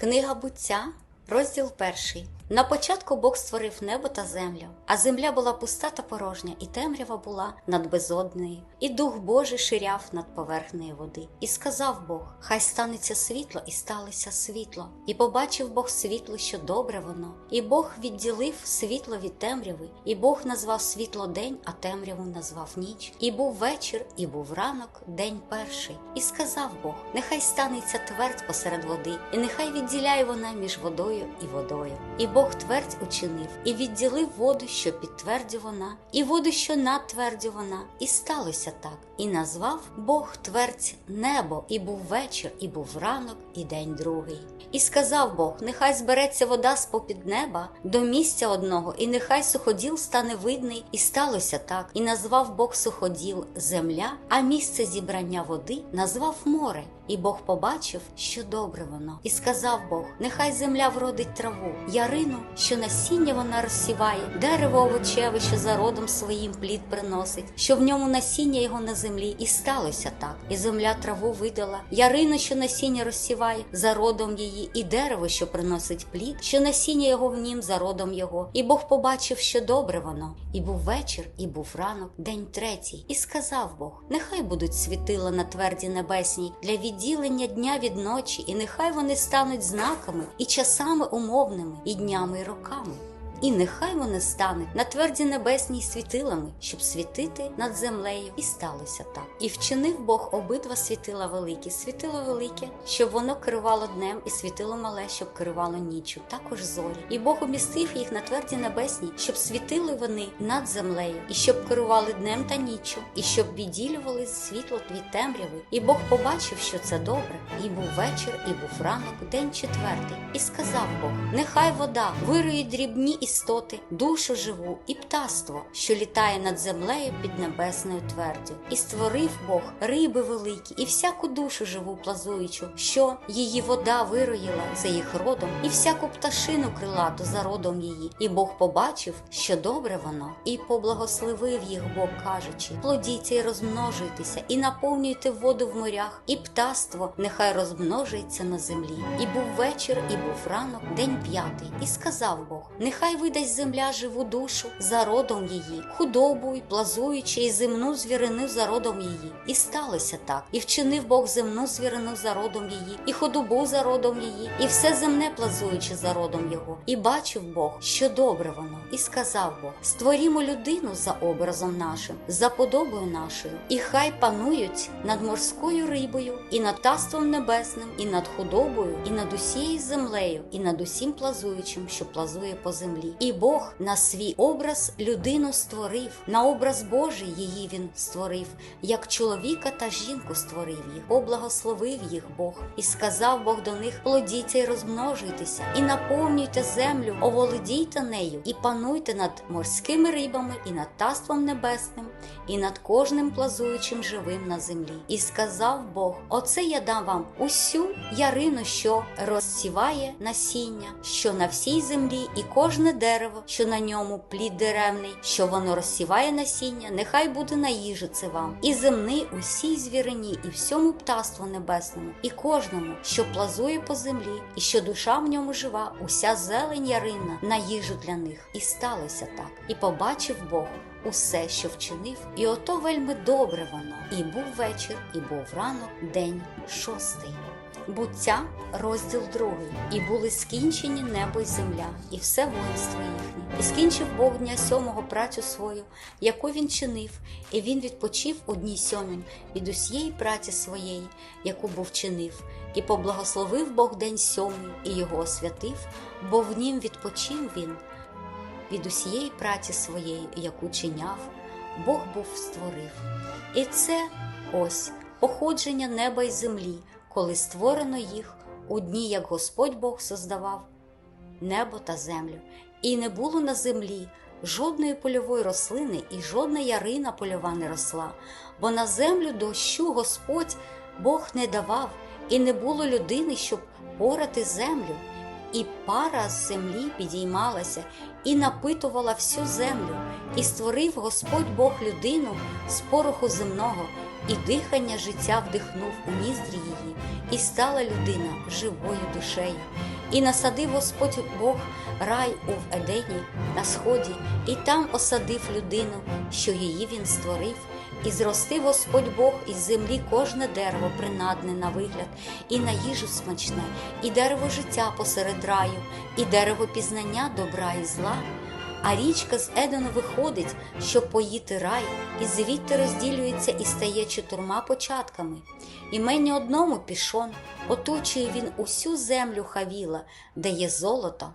Книга буття, розділ перший. На початку Бог створив небо та землю, а земля була пуста та порожня, і темрява була над безоднею, і дух Божий ширяв над поверхнею води. І сказав Бог: Хай станеться світло, і сталося світло. І побачив Бог світло, що добре воно. І Бог відділив світло від темряви, і Бог назвав світло день, а темряву назвав ніч. І був вечір, і був ранок, день перший. І сказав Бог: Нехай станеться твердь посеред води, і нехай відділяє вона між водою і водою. І Бог твердь учинив, і відділив воду, що під вона, і воду, що над вона, і сталося так. І назвав Бог твердь небо, і був вечір, і був ранок, і день другий. І сказав Бог: Нехай збереться вода з попід неба до місця одного, і нехай суходіл стане видний, і сталося так. І назвав Бог суходіл земля, а місце зібрання води назвав море. І Бог побачив, що добре воно, і сказав Бог: Нехай земля вродить траву, ярину, що насіння вона розсіває, дерево овочеве, що за родом своїм плід приносить, що в ньому насіння його на землі, і сталося так. І земля траву видала, ярину, що насіння розсіває, за родом її, і дерево, що приносить плід, що насіння його в нім за родом його. І Бог побачив, що добре воно. І був вечір, і був ранок, день третій. І сказав Бог: Нехай будуть світила на тверді небесній для відділення дня від ночі, і нехай вони стануть знаками і часами умовними, і днями, і роками. І нехай вони стануть на тверді небесній світилами, щоб світити над землею, і сталося так. І вчинив Бог обидва світила великі, світило велике, щоб воно керувало днем, і світило мале, щоб керувало ніччю, також зорі. І Бог умістив їх на тверді небесній, щоб світили вони над землею, і щоб керували днем та ніччю, і щоб відділювали світло від темряви. І Бог побачив, що це добре. І був вечір, і був ранок, день четвертий. І сказав Бог: Нехай вода вирує дрібні істоти, душу живу і птаство, що літає над землею під небесною твердю. І створив Бог риби великі, і всяку душу живу плазуючу, що її вода вироїла за їх родом, і всяку пташину крилату за родом її. І Бог побачив, що добре воно, і поблагословив їх Бог, кажучи: плодіться і розмножуйтеся, і наповнюйте воду в морях, і птаство нехай розмножується на землі. І був вечір, і був ранок, день п'ятий. І сказав Бог: Нехай видасть земля живу душу за родом її, худобу й плазуючи, і земну звірину за родом її. І сталося так. І вчинив Бог земну звірину за родом її, і худобу за родом її, і все земне плазуючи за родом його. І бачив Бог, що добре воно, і сказав Бог: Створімо людину за образом нашим, за подобою нашою, і хай панують над морською рибою, і над таством небесним, і над худобою, і над усією землею, і над усім плазуючим, що плазує по землі. І Бог на свій образ людину створив, на образ Божий її він створив, як чоловіка та жінку створив їх, поблагословив їх Бог, і сказав Бог до них: плодіться й розмножуйтеся, і наповнюйте землю, оволодійте нею, і пануйте над морськими рибами, і над таством небесним, і над кожним плазуючим живим на землі. І сказав Бог: Оце я дам вам усю ярину, що розсіває насіння, що на всій землі, і кожне дерево, що на ньому плід деревний, що воно розсіває насіння, нехай буде на їжу це вам, і земний усій звірині, і всьому птаству небесному, і кожному, що плазує по землі, і що душа в ньому жива, уся зелень ярина на їжу для них. І сталося так. І побачив Бог усе, що вчинив, і ото вельми добре воно. І був вечір, і був ранок, день шостий. Буття, розділ другий, і були скінчені небо й земля, і все воїнство їхнє. І скінчив Бог дня сьомого працю свою, яку він чинив, і він відпочив у дні сьомім від усієї праці своєї, яку був чинив, і поблагословив Бог день сьомий, і його освятив, бо в нім відпочив він від усієї праці своєї, яку чиняв, Бог був створив. І це ось походження неба й землі, коли створено їх у дні, як Господь Бог создавав небо та землю, і не було на землі жодної польової рослини і жодна ярина польова не росла, бо на землю дощу Господь Бог не давав, і не було людини, щоб порати землю. І пара з землі підіймалася і напитувала всю землю, І створив Господь Бог людину з пороху земного, і дихання життя вдихнув у ніздрі її, і стала людина живою душею. І насадив Господь Бог рай у Едені на сході, і там осадив людину, що її він створив. І зростив Господь Бог із землі кожне дерево принадне на вигляд, і на їжу смачне, і дерево життя посеред раю, і дерево пізнання добра і зла. А річка з Едену виходить, щоб поїти рай, і звідти розділюється і стає чотирма початками. Імені одному пішон, оточує він усю землю хавіла, де є золото.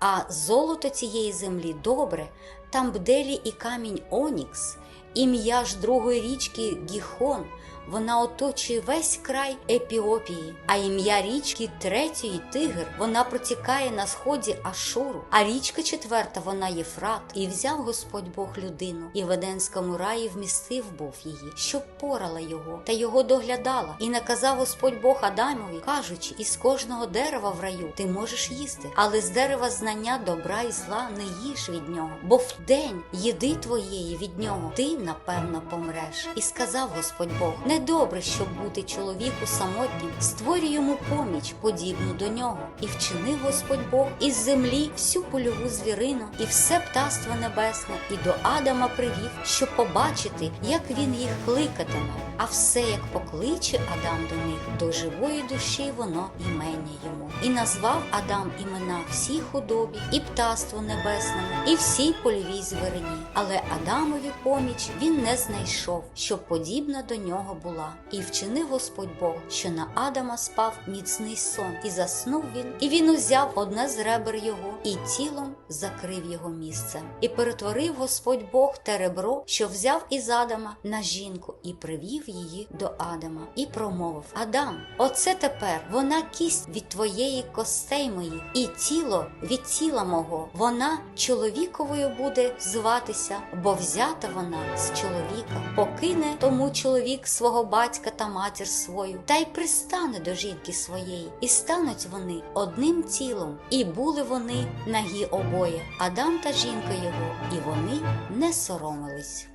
А золото цієї землі добре, там бделі і камінь Онікс, ім'я ж другої річки Гіхон. Вона оточує весь край Епіопії, а ім'я річки третьої Тигр. Вона протікає на сході Ашуру. А річка четверта вона Єфрат. І взяв Господь Бог людину, і в Еденському раї вмістив був її, щоб порала його, та його доглядала. І наказав Господь Бог Адамові, кажучи, із кожного дерева в раю ти можеш їсти, але з дерева знання добра і зла не їж від нього, бо в день їди твоєї від нього ти напевно помреш. І сказав Господь Бог: недобре, щоб бути чоловіку самотнім, створюй йому поміч, подібну до нього, і вчинив Господь Бог із землі всю польову звірину і все птаство небесне, і до Адама привів, щоб побачити, як він їх кликатиме. А все, як покличе Адам до них, до живої душі воно імення йому. І назвав Адам імена всій худобі, і птаству небесному, і всій польовій звірині. Але Адамові поміч він не знайшов, щоб подібна до нього була. І вчинив Господь Бог, що на Адама спав міцний сон, і заснув він, і він узяв одне з ребер його, і тілом закрив його місце. І перетворив Господь Бог те ребро, що взяв із Адама на жінку, і привів її до Адама, і промовив: Адам, оце тепер вона кість від твоєї костей моїх, і тіло від тіла мого. Вона чоловіковою буде зватися, бо взята вона з чоловіка. Покине тому чоловік свого батька та матір свою, та й пристане до жінки своєї, і стануть вони одним тілом, і були вони нагі обоє, Адам та жінка його, і вони не соромились.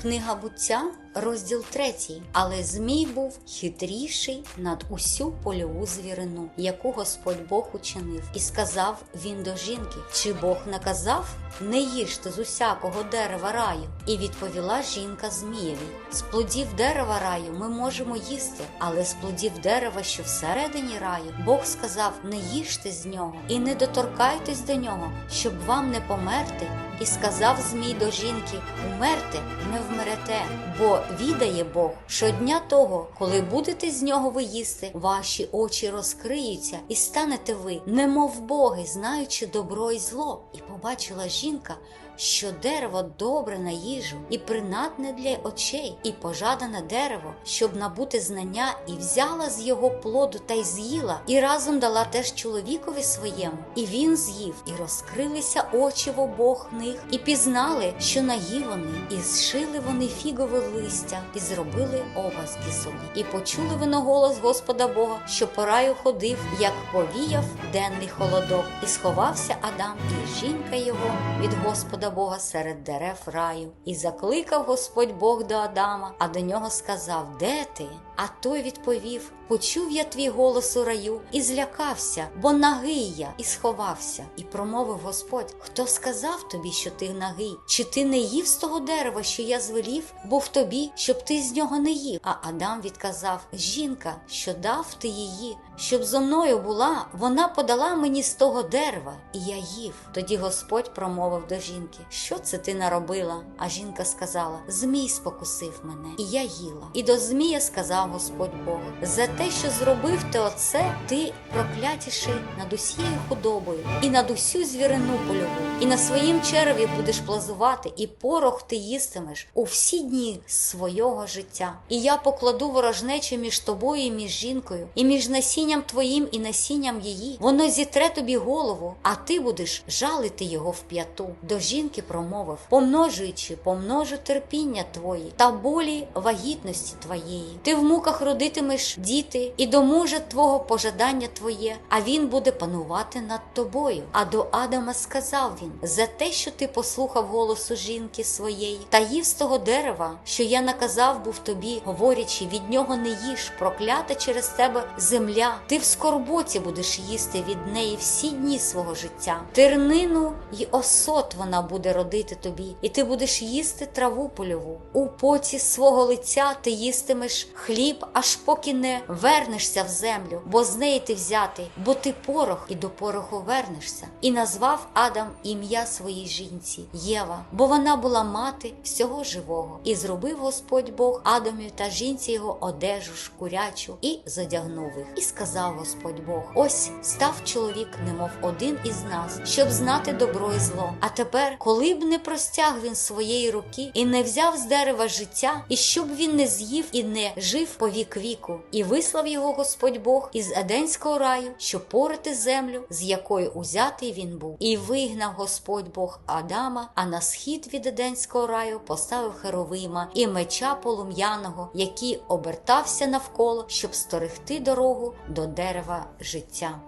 Книга буття, розділ третій. Але Змій був хитріший над усю польову звірину, яку Господь Бог учинив, і сказав він до жінки: Чи Бог наказав не їжте з усякого дерева раю? І відповіла жінка Змієві: З плодів дерева раю ми можемо їсти, але з плодів дерева, що всередині раю, Бог сказав: не їжте з нього і не доторкайтесь до нього, щоб вам не померти. І сказав Змій до жінки: Умерте, не вмерете, бо відає Бог, що дня того, коли будете з нього виїсти, ваші очі розкриються, і станете ви, немов боги, знаючи добро і зло. І побачила жінка, що дерево добре на їжу, і принадне для очей, і пожадане дерево, щоб набути знання, і взяла з його плоду та й з'їла, і разом дала теж чоловікові своєму. І він з'їв, і розкрилися очі в обох них, і пізнали, що нагі вони, і зшили вони фігове листя, і зробили обазки собі. І почули вони голос Господа Бога, що по раю ходив, як повіяв денний холодок, і сховався Адам, і жінка його від Господа Бога серед дерев раю. І закликав Господь Бог до Адама, а до нього сказав: Де ти? А той відповів: Почув я твій голос у раю і злякався, бо нагий я, і сховався. І промовив Господь: Хто сказав тобі, що ти нагий? Чи ти не їв з того дерева, що я звелів, був тобі, щоб ти з нього не їв? А Адам відказав: Жінка, що дав ти її, щоб зо мною була, вона подала мені з того дерева, і я їв. Тоді Господь промовив до жінки: Що це ти наробила? А жінка сказала: Змій спокусив мене, і я їла. І до Змія сказав Господь Бог: за те, що зробив ти оце, ти проклятіший над усією худобою, і над усю звірину польову, і на своїм череві будеш плазувати, і порох ти їстимеш у всі дні свого життя. І я покладу ворожнечу між тобою і між жінкою, і між насінням твоїм і насінням її. Воно зітре тобі голову, а ти будеш жалити його в п'яту. До жінки промовив, помножуючи, помножу терпіння твої та болі вагітності твоєї. Ти в муках родитимеш діти, і до мужа твого пожадання твоє, а він буде панувати над тобою. А до Адама сказав він: за те, що ти послухав голосу жінки своєї, та їв з того дерева, що я наказав був тобі, говорячи, від нього не їж, проклята через тебе земля. Ти в скорботі будеш їсти від неї всі дні свого життя. Тернину й осот вона буде родити тобі, і ти будеш їсти траву польову. У поті свого лиця ти їстимеш хліб, аж поки не вернешся в землю, бо з неї ти взятий, бо ти порох, і до пороху вернешся. І назвав Адам ім'я своїй жінці Єва, бо вона була мати всього живого. І зробив Господь Бог Адамі та жінці його одежу шкурячу і задягнув їх. І сказав Господь Бог: Ось став чоловік, немов один із нас, щоб знати добро і зло. А тепер, коли б не простяг він своєї руки і не взяв з дерева життя, і щоб він не з'їв і не жив по вік віку, і вислав його Господь Бог із Еденського раю, щоб порити землю, з якої узятий він був, і вигнав Господь Бог Адама, а на схід від Еденського раю поставив Херовима і меча полум'яного, який обертався навколо, щоб сторегти дорогу до дерева життя.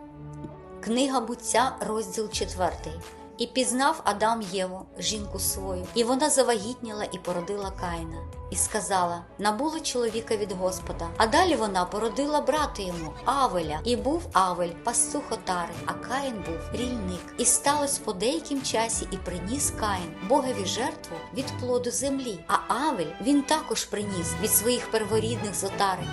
Книга буття, розділ 4. І пізнав Адам Єву, жінку свою, і вона завагітніла і породила Каїна, і сказала: набула чоловіка від Господа. А далі вона породила брата йому, Авеля, і був Авель, пастух отари, а Каїн був рільник. І сталося по деяким часі, і приніс Каїн Богові жертву від плоду землі. А Авель він також приніс від своїх перворідних з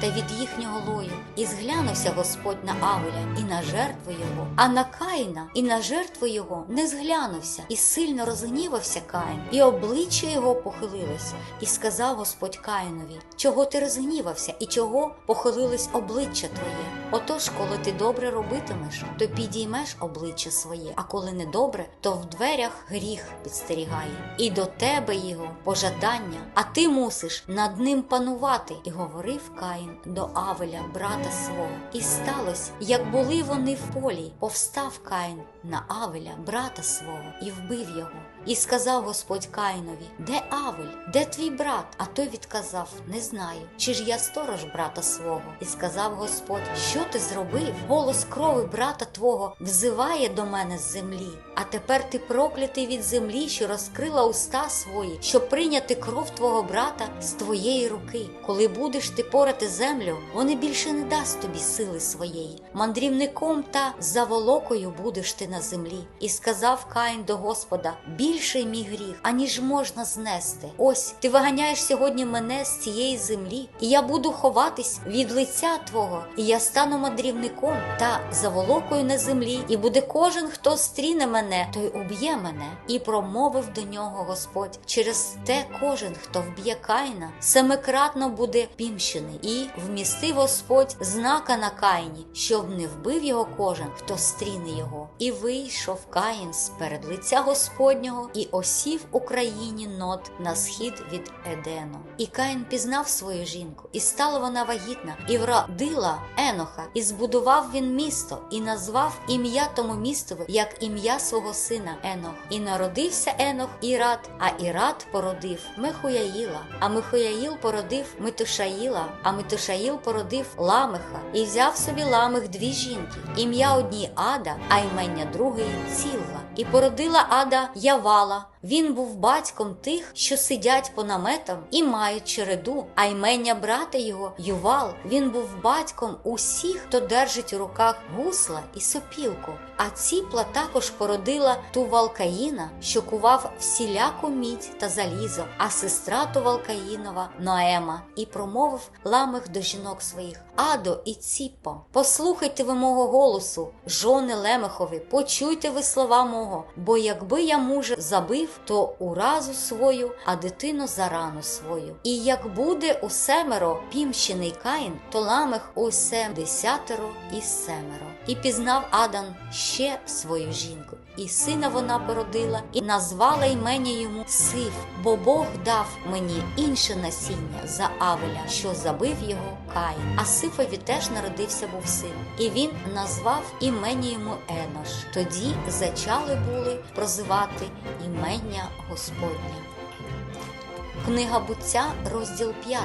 та від їхнього лою. І зглянувся Господь на Авеля і на жертву його, а на Каїна і на жертву його не зглянувся, і сильно розгнівався Каїн, і обличчя його похилилось, і сказав Господь Каїнові: Чого ти розгнівався, і чого похилилось обличчя твоє? Отож, коли ти добре робитимеш, то підіймеш обличчя своє, а коли не добре, то в дверях гріх підстерігає, і до тебе його пожадання, а ти мусиш над ним панувати. І говорив Каїн до Авеля, брата свого. І сталося, як були вони в полі, повстав Каїн на Авеля, брата свого, і вбив його. І сказав Господь Каїнові: Де Авель? Де твій брат? А той відказав: Не знаю, чи ж я сторож брата свого. І сказав Господь: Що ти зробив? Голос крови брата твого взиває до мене з землі. А тепер ти проклятий від землі, що розкрила уста свої, щоб прийняти кров твого брата з твоєї руки. Коли будеш ти порати землю, вони більше не дасть тобі сили своєї. Мандрівником та заволокою будеш ти на землі. І сказав Каїн до Господа: більший мій гріх, аніж можна знести. Ось ти виганяєш сьогодні мене з цієї землі, і я буду ховатись від лиця Твого, і я стану мандрівником та заволокою на землі, і буде кожен, хто стріне мене, той уб'є мене. І промовив до нього Господь. Через те кожен, хто вб'є Каїна, семикратно буде пімщений, і вмістив Господь знака на Каїні, щоб не вбив його кожен, хто стріне його. І вийшов Каїн з перед лиця Господнього і осів у країні нот на схід від Едену. І Каїн пізнав свою жінку, і стала вона вагітна, і вродила Еноха, і збудував він місто, і назвав ім'я тому містові, як ім'я свого сина Енох. І народився Енох Ірад, а Ірад породив Мехуяїла, а Мехуяїл породив Метушаїла, а Метушаїл породив Ламеха, і взяв собі Ламех дві жінки, ім'я одній Ада, а імення другої Цілла. І породила Ада bağla. Він був батьком тих, що сидять по наметам і мають череду, а ймення брата його Ювал. Він був батьком усіх, хто держить у руках гусла і сопілку. А ціпла також породила Тувалкаїна, що кував всіляку мідь та залізо, а сестра Тувалкаїнова Ноема, і промовив ламих до жінок своїх Адо і Ціпо, послухайте ви мого голосу, жони Лемехові, почуйте ви слова мого, бо якби я мужа забив, то уразу свою, а дитину зарану свою. І як буде у семеро пімщений Каїн, то ламих у семдесятеро і семеро. І пізнав Адан ще свою жінку, і сина вона породила, і назвала імення йому Сиф, бо Бог дав мені інше насіння за Авеля, що забив його Каїн. А Сифові теж народився був син, і він назвав імення йому Енош. Тоді зачали були прозивати імення Господня. Книга буття, розділ 5.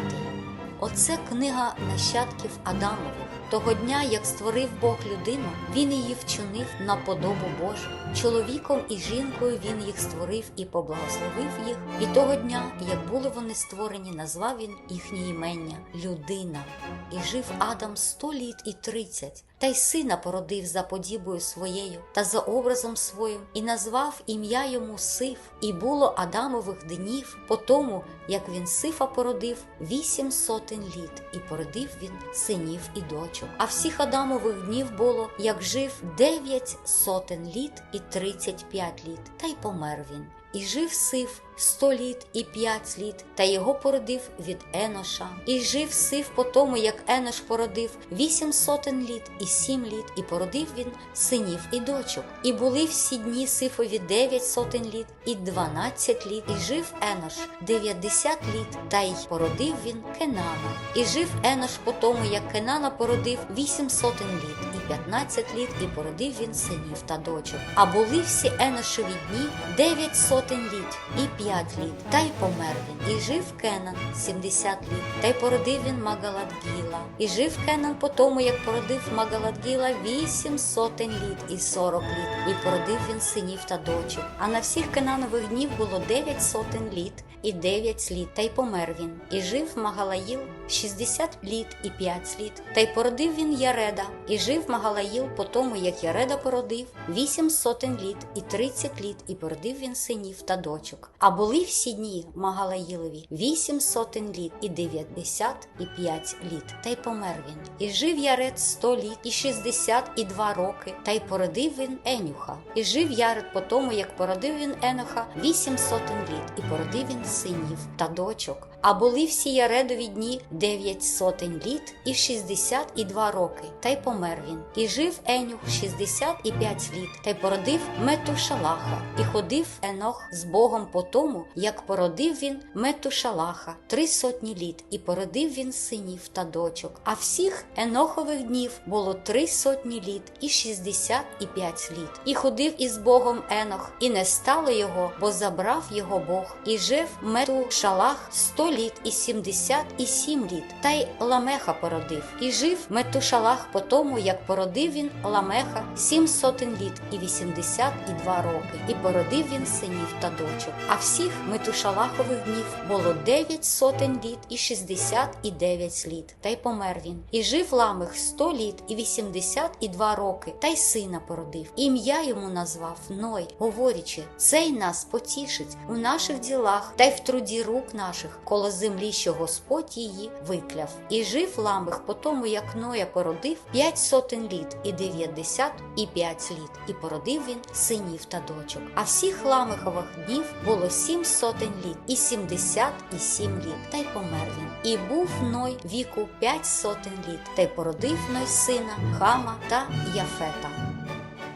Оце книга нащадків Адамових. Того дня, як створив Бог людину, він її вчинив на подобу Божу. Чоловіком і жінкою він їх створив і поблагословив їх. І того дня, як були вони створені, назвав він їхнє імення людина. І жив Адам сто літ і тридцять, та й сина породив за подібою своєю та за образом своїм, і назвав ім'я йому Сиф. І було Адамових днів по тому, як він Сифа породив вісім сотень літ, і породив він синів і дочок. А всіх Адамових днів було, як жив дев'ять сотень літ і тридцять п'ять літ, та й помер він. І жив Сиф сто літ і п'ять літ, та його породив від Еноша. І жив Сиф по тому, як Енош породив вісім сотень літ і сім літ, і породив він синів і дочок. І були всі дні Сифові дев'ять сотень літ і дванадцять літ. І жив Енош дев'ятдесят літ, та й породив він Кенана. І жив Енош по тому, як Кенана породив вісім сотень літ і п'ятнадцять літ, і породив він синів та дочок. А були всі Еношові дні дев'ять сотень літ і п'ять літ, та й помер він. І жив Кенан сімдесят літ, та й породив він Магаладгіла. І жив Кенан по тому, як породив Магаладгіла вісім сотень літ і сорок літ, і породив він синів та дочок. А на всіх Кенанових днів було дев'ять сотень літ і дев'ять літ, та й помер він. І жив Магалаїл шістдесят літ і п'ять літ, та й породив він Яреда. І жив Магалаїл по тому, як Яреда породив вісім сотень літ і тридцять літ, і породив він синів та дочок. А були всі дні Магалаїлові вісім сотень літ і дев'ятдесят і п'ять літ, та й помер він. І жив Яред сто літ і шістдесят і два роки, та й породив він Енюха. І жив Яред по тому, як породив він Еноха вісім сотень літ, і породив він синів та дочок. А були всі Яредові дні дев'ять сотень літ і шістдесят і два роки, та й помер він. І жив Енюх шістдесят і п'ять літ, та й породив Метушалаха, і ходив Енох з Богом по тому, як породив він Метушалаха три сотні літ, і породив він синів та дочок. А всіх Енохових днів було три сотні літ і шістдесят і п'ять літ. І ходив із Богом Енох, і не стало його, бо забрав його Бог, і жив Метушалах сто літ і сімдесят і сім літ, та й Ламеха породив. І жив Метушалах по тому, як породив він Ламеха сім сотень літ і вісімдесят і два роки, і породив він синів та дочок. А всіх Метушалахових днів було дев'ять сотень літ і шістдесят і дев'ять літ, та й помер він. І жив Ламех сто літ і вісімдесят і два роки, та й сина породив. Ім'я йому назвав Ной, говорячи, цей нас потішить у наших ділах та й в труді рук наших, коло землі, що Господь її викляв. І жив Ламех по тому, як Ноя породив п'ять сотень літ і дев'ятдесят і п'ять літ, і породив він синів та дочок. А всіх Ламехових днів було сім сотень літ і сімдесят і сім літ, та й помер він. І був Ной віку п'ять сотень літ, та й породив Ной сина, Хама та Яфета.